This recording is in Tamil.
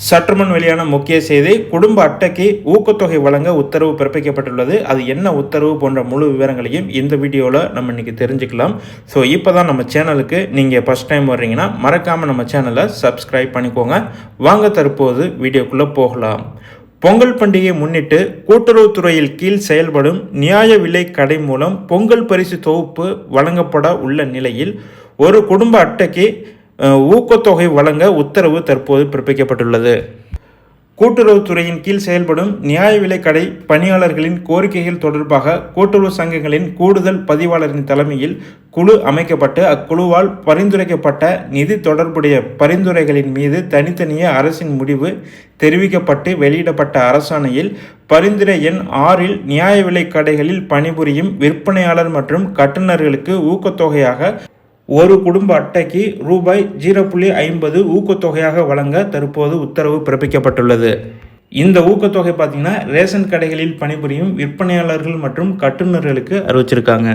சற்றுமுன் வெளியான முக்கிய செய்தி குடும்ப அட்டைக்கு ஊக்கத்தொகை வழங்க உத்தரவு பிறப்பிக்கப்பட்டுள்ளது. அது என்ன உத்தரவு போன்ற முழு விவரங்களையும் இந்த வீடியோவில் நம்ம இன்னைக்கு தெரிஞ்சுக்கலாம். ஸோ இப்போ தான் நம்ம சேனலுக்கு நீங்கள் ஃபஸ்ட் டைம் வர்றீங்கன்னா மறக்காமல் நம்ம சேனலை சப்ஸ்கிரைப் பண்ணிக்கோங்க. வாங்க தற்போது வீடியோக்குள்ளே போகலாம். பொங்கல் பண்டிகையை முன்னிட்டு கூட்டுறவுத்துறையில் கீழ் செயல்படும் நியாய விலை கடை மூலம் பொங்கல் பரிசு தொகுப்பு வழங்கப்பட உள்ள நிலையில் ஒரு குடும்ப அட்டைக்கு ஊக்கத்தொகை வழங்க உத்தரவு தற்போது பிறப்பிக்கப்பட்டுள்ளது. கூட்டுறவுத்துறையின் கீழ் செயல்படும் நியாய விலைக்கடை பணியாளர்களின் கோரிக்கைகள் தொடர்பாக கூட்டுறவு சங்கங்களின் கூடுதல் பதிவாளரின் தலைமையில் குழு அமைக்கப்பட்டு அக்குழுவால் பரிந்துரைக்கப்பட்ட நிதி தொடர்புடைய பரிந்துரைகளின் மீது தனித்தனியே அரசின் முடிவு தெரிவிக்கப்பட்டு வெளியிடப்பட்ட அரசாணையில் பரிந்துரை எண் ஆறில் நியாய விலைக்கடைகளில் பணிபுரியும் விற்பனையாளர் மற்றும் கட்டுநர்களுக்கு ஊக்கத்தொகையாக ஒரு குடும்ப அட்டைக்கு ரூபாய் ஜீரோ புள்ளி ஐம்பது ஊக்கத்தொகையாக வழங்க தற்போது உத்தரவு பிறப்பிக்கப்பட்டுள்ளது. இந்த ஊக்கத்தொகை பார்த்தீங்கன்னா ரேஷன் கடைகளில் பணிபுரியும் விற்பனையாளர்கள் மற்றும் கட்டுநர்களுக்கு அறிவிச்சிருக்காங்க.